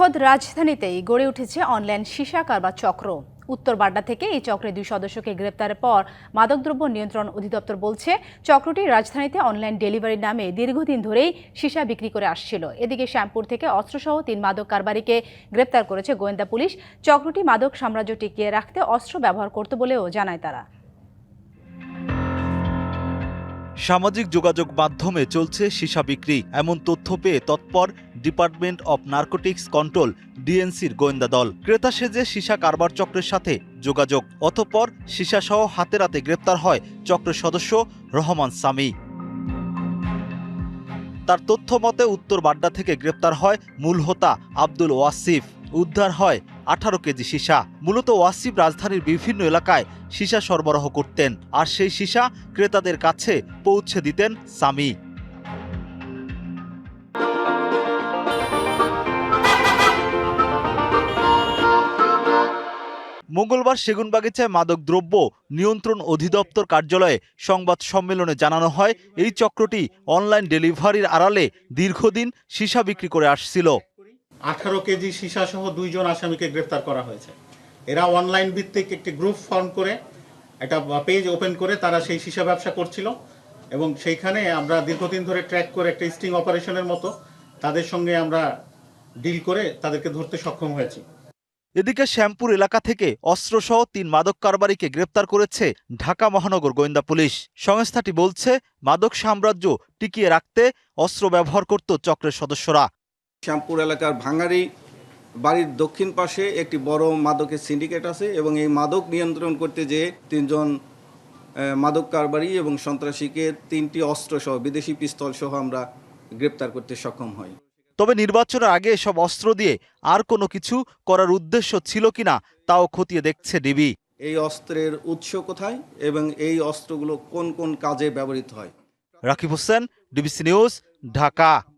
খোদ রাজধানীতেই গড়ে উঠেছে অনলাইন সীসা কারবার চক্র। উত্তর বাড্ডা থেকে এই চক্রের দুই সদস্যকে গ্রেপ্তারের পর মাদকদ্রব্য নিয়ন্ত্রণ অধিদপ্তর বলছে, চক্রটি রাজধানীতে অনলাইন ডেলিভারি নামে দীর্ঘদিন ধরেই সীসা বিক্রি করে আসছিল। এদিকে শ্যামপুর থেকে অস্ত্রসহ তিন মাদক কারবারিকে গ্রেপ্তার করেছে গোয়েন্দা পুলিশ। চক্রটি মাদক সাম্রাজ্য টিকিয়ে রাখতে অস্ত্র ব্যবহার করত বলেও জানায় তারা। সামাজিক যোগাযোগ মাধ্যমে চলছে সীসা বিক্রি। এমন তথ্য পেয়ে তৎপর ডিপার্টমেন্ট অব নার্কোটিক্স কন্ট্রোল, ডিএনসির গোয়েন্দা দল। ক্রেতা সেজে সীসা কারবার চক্রের সাথে যোগাযোগ, অতঃপর সীসাসহ হাতে রাতে গ্রেপ্তার হয় চক্রের সদস্য রহমান সামি। তার তথ্য মতে উত্তর বাড্ডা থেকে গ্রেপ্তার হয় মূল হোতা আব্দুল ওয়াসিফ। উদ্ধার হয় আঠারো কেজি সীসা। মূলত ওয়াসিফ রাজধানীর বিভিন্ন এলাকায় সীসা সরবরাহ করতেন, আর সেই সীসা ক্রেতাদের কাছে পৌঁছে দিতেন সামি। মঙ্গলবার সেগুনবাগিচায় মাদক দ্রব্য নিয়ন্ত্রণ অধিদপ্তর কার্যালয়ে সংবাদ সম্মেলনে জানানো হয়, এই চক্রটি অনলাইন ডেলিভারির আড়ালে দীর্ঘদিন সীসা বিক্রি করে আসছিল। আঠারো কেজি সীসা সহ দুইজন আসামিকে গ্রেফতার করা হয়েছে। এরা অনলাইন ভিত্তিক একটি গ্রুপ ফর্ম করে, একটা পেজ ওপেন করে তারা সেই সীসা ব্যবসা করছিল এবং সেইখানে আমরা দীর্ঘদিন ধরে ট্র্যাক করে একটা স্টিং অপারেশনের মতো তাদের সঙ্গে আমরা ডিল করে তাদেরকে ধরতে সক্ষম হয়েছি। এদিকে শ্যামপুর এলাকা থেকে অস্ত্রসহ তিন মাদক কারবারিকে গ্রেপ্তার করেছে ঢাকা মহানগর গোয়েন্দা পুলিশ। সংস্থাটি বলছে, মাদক সাম্রাজ্য টিকিয়ে রাখতে অস্ত্র ব্যবহার করত চক্রের সদস্যরা। শ্যামপুর এলাকার ভাঙারি বাড়ির দক্ষিণ পাশে একটি বড় মাদকের সিন্ডিকেট আছে এবং এই মাদক নিয়ন্ত্রণ করতে যে তিনজন মাদক কারবারি এবং সন্ত্রাসীকে তিনটি অস্ত্রসহ, বিদেশি পিস্তল সহ আমরা গ্রেপ্তার করতে সক্ষম হই। তবে নির্বাচনের আগে এসব অস্ত্র দিয়ে আর কোনো কিছু করার উদ্দেশ্য ছিল কিনা তাও খতিয়ে দেখছে ডিবি। এই অস্ত্রের উৎস কোথায় এবং এই অস্ত্রগুলো কোন কোন কাজে ব্যবহৃত হয়? Rakib Hossain DBC news Dhaka.